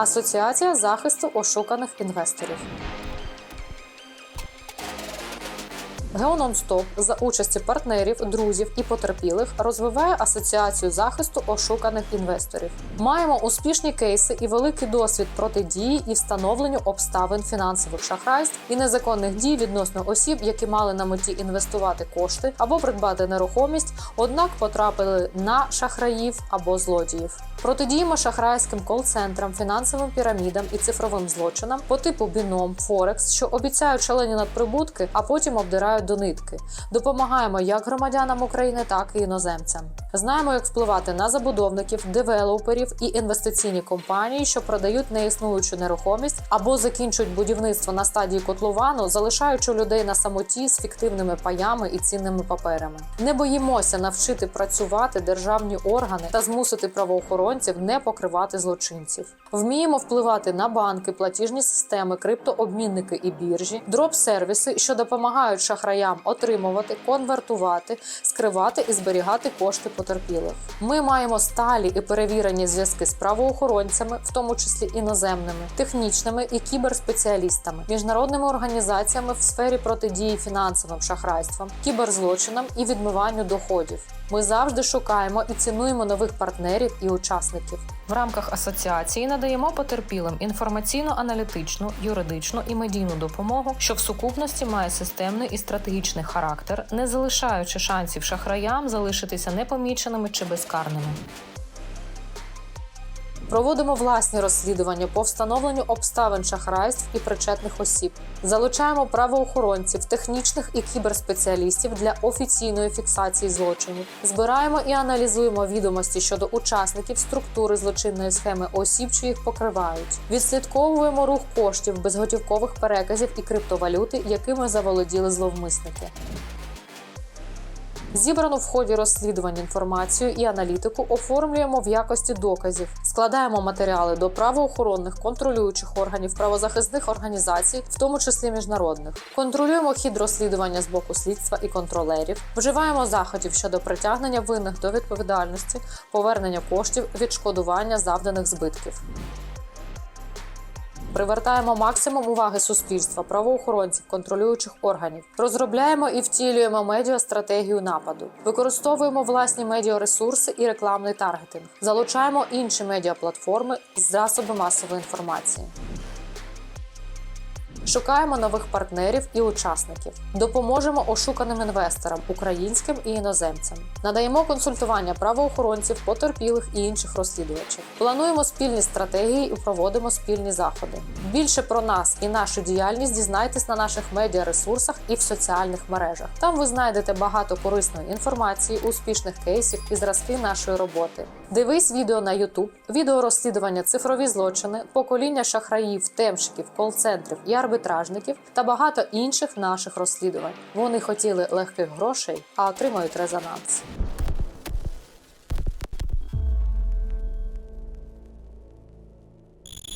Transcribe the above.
Асоціація захисту ошуканих інвесторів. Геононстоп за участі партнерів, друзів і потерпілих розвиває асоціацію захисту ошуканих інвесторів. Маємо успішні кейси і великий досвід протидії і встановленню обставин фінансових шахрайств і незаконних дій відносно осіб, які мали на меті інвестувати кошти або придбати нерухомість, однак потрапили на шахраїв або злодіїв. Протидіємо шахрайським кол-центрам, фінансовим пірамідам і цифровим злочинам по типу біном, Форекс, що обіцяють шалені надприбутки, а потім обдирають до нитки. Допомагаємо як громадянам України, так і іноземцям. Знаємо, як впливати на забудовників, девелоперів і інвестиційні компанії, що продають неіснуючу нерухомість або закінчують будівництво на стадії котловану, залишаючи людей на самоті з фіктивними паями і цінними паперами. Не боїмося навчити працювати державні органи та змусити правоохоронців не покривати злочинців. Вміємо впливати на банки, платіжні системи, криптообмінники і біржі, дроп-сервіси, що допомагають шахраям отримувати, конвертувати, скривати і зберігати кошти потерпілих. Ми маємо сталі і перевірені зв'язки з правоохоронцями, в тому числі іноземними, технічними і кіберспеціалістами, міжнародними організаціями в сфері протидії фінансовим шахрайствам, кіберзлочинам і відмиванню доходів. Ми завжди шукаємо і цінуємо нових партнерів і учасників. В рамках асоціації надаємо потерпілим інформаційно-аналітичну, юридичну і медійну допомогу, що в сукупності має системний і стратегічний характер, не залишаючи шансів шахраям залишитися непоміченими чи безкарними. Проводимо власні розслідування по встановленню обставин шахрайств і причетних осіб. Залучаємо правоохоронців, технічних і кіберспеціалістів для офіційної фіксації злочинів. Збираємо і аналізуємо відомості щодо учасників структури злочинної схеми осіб, що їх покривають. Відслідковуємо рух коштів, безготівкових переказів і криптовалюти, якими заволоділи зловмисники. Зібрану в ході розслідування інформацію і аналітику оформлюємо в якості доказів, складаємо матеріали до правоохоронних контролюючих органів правозахисних організацій, в тому числі міжнародних. Контролюємо хід розслідування з боку слідства і контролерів, вживаємо заходів щодо притягнення винних до відповідальності, повернення коштів, відшкодування завданих збитків. Привертаємо максимум уваги суспільства, правоохоронців, контролюючих органів. Розробляємо і втілюємо медіастратегію нападу. Використовуємо власні медіаресурси і рекламний таргетинг. Залучаємо інші медіаплатформи з засоби масової інформації. Шукаємо нових партнерів і учасників. Допоможемо ошуканим інвесторам, українським і іноземцям. Надаємо консультування правоохоронців, потерпілих і інших розслідувачів. Плануємо спільні стратегії і проводимо спільні заходи. Більше про нас і нашу діяльність дізнайтесь на наших медіаресурсах і в соціальних мережах. Там ви знайдете багато корисної інформації, успішних кейсів і зразки нашої роботи. Дивись відео на YouTube, відео розслідування цифрові злочини, покоління шахраїв, темщиків, кол-центрів і арбітражників та багато інших наших розслідувань. Вони хотіли легких грошей, а отримають резонанс.